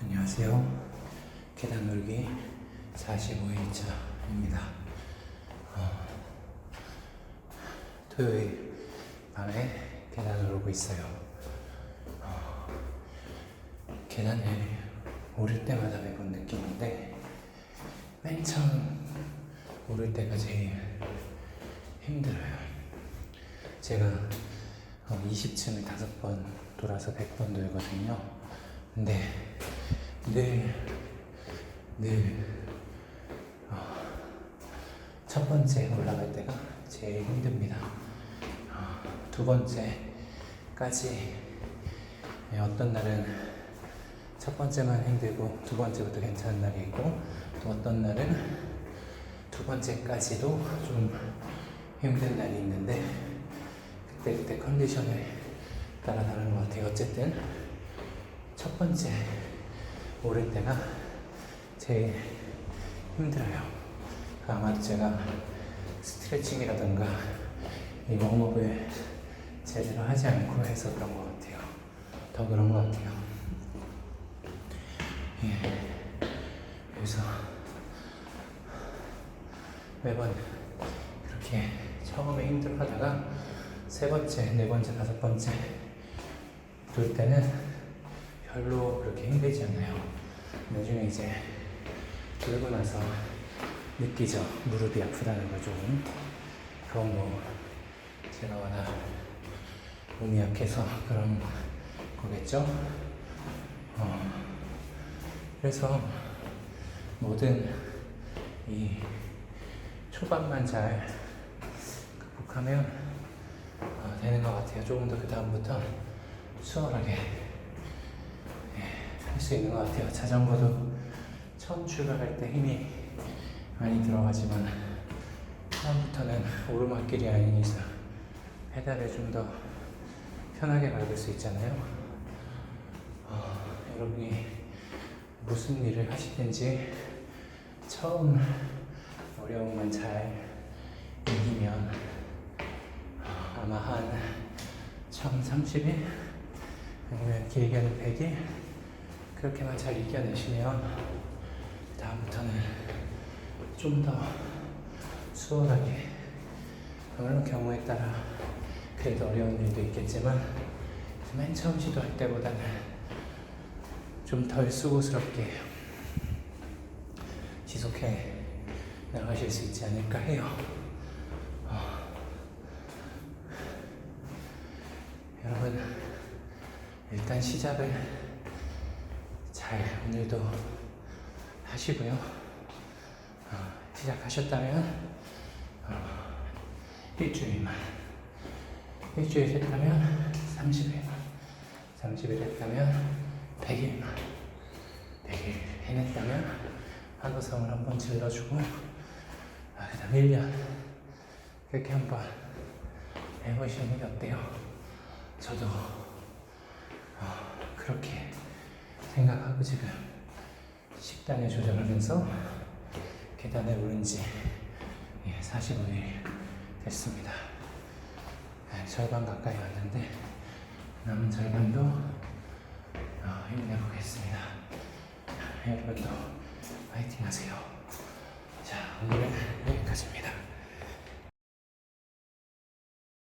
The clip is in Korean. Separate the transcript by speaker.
Speaker 1: 안녕하세요. 계단 놀기 45일차입니다. 어, 토요일 밤에 계단을 오르고 있어요. 어, 계단을 오를 때마다 매번 느끼는데 맨 처음 오를 때가 제일 힘들어요. 제가 어, 20층을 다섯 번 돌아서 100번 돌거든요. 근데 늘, 늘, 어, 첫 번째 올라갈 때가 제일 힘듭니다. 어, 두 번째까지 예, 어떤 날은 첫 번째만 힘들고 두 번째부터 괜찮은 날이 있고 또 어떤 날은 두 번째까지도 좀 힘든 날이 있는데 그때 그때 컨디션에 따라 다른 것 같아요. 어쨌든 첫 번째 오를 때가 제일 힘들어요. 아마도 제가 스트레칭이라든가 이 웜업을 제대로 하지 않고 해서 그런 것 같아요. 더 그런 것 같아요. 예. 그래서 매번 그렇게 처음에 힘들어 하다가 세 번째, 네 번째, 다섯 번째 돌 때는 별로 그렇게 힘들지 않아요. 나중에 이제 돌고 나서 느끼죠. 무릎이 아프다는 거 좀. 그건 뭐 제가 워낙 몸이 약해서 그런 거겠죠. 어, 그래서 모든 이 초반만 잘 극복하면 어, 되는 것 같아요. 조금 더 그 다음부터 수월하게 할 수 있는 것 같아요. 자전거도 처음 출발할 때 힘이 많이 들어가지만 다음부터는 오르막길이 아닌 이상 페달을 좀 더 편하게 밟을 수 있잖아요. 어, 여러분이 무슨 일을 하시든지 처음 어려움만 잘 이기면 어, 아마 한 처음 30일 아니면 길게는 100일 그렇게만 잘 이겨내시면 다음부터는 좀 더 수월하게 물론 경우에 따라 그래도 어려운 일도 있겠지만 맨 처음 시도할 때보다는 좀 덜 수고스럽게 지속해 나가실 수 있지 않을까 해요. 어. 여러분 일단 시작을 잘 오늘도 하시고요. 어, 시작하셨다면 어, 일주일만 일주일 했다면 30일만 30일 했다면 100일만 100일 해냈다면 하도성을 한번 질러주고 아, 그 다음 1년 그렇게 한번 해보시는 게 어때요? 저도 어, 그렇게 생각하고 지금 식단을 조절하면서 계단에 오른 지 45일 됐습니다. 네, 절반 가까이 왔는데 남은 절반도 어, 힘내보겠습니다. 여러분도 화이팅 하세요. 자, 오늘은 여기까지입니다.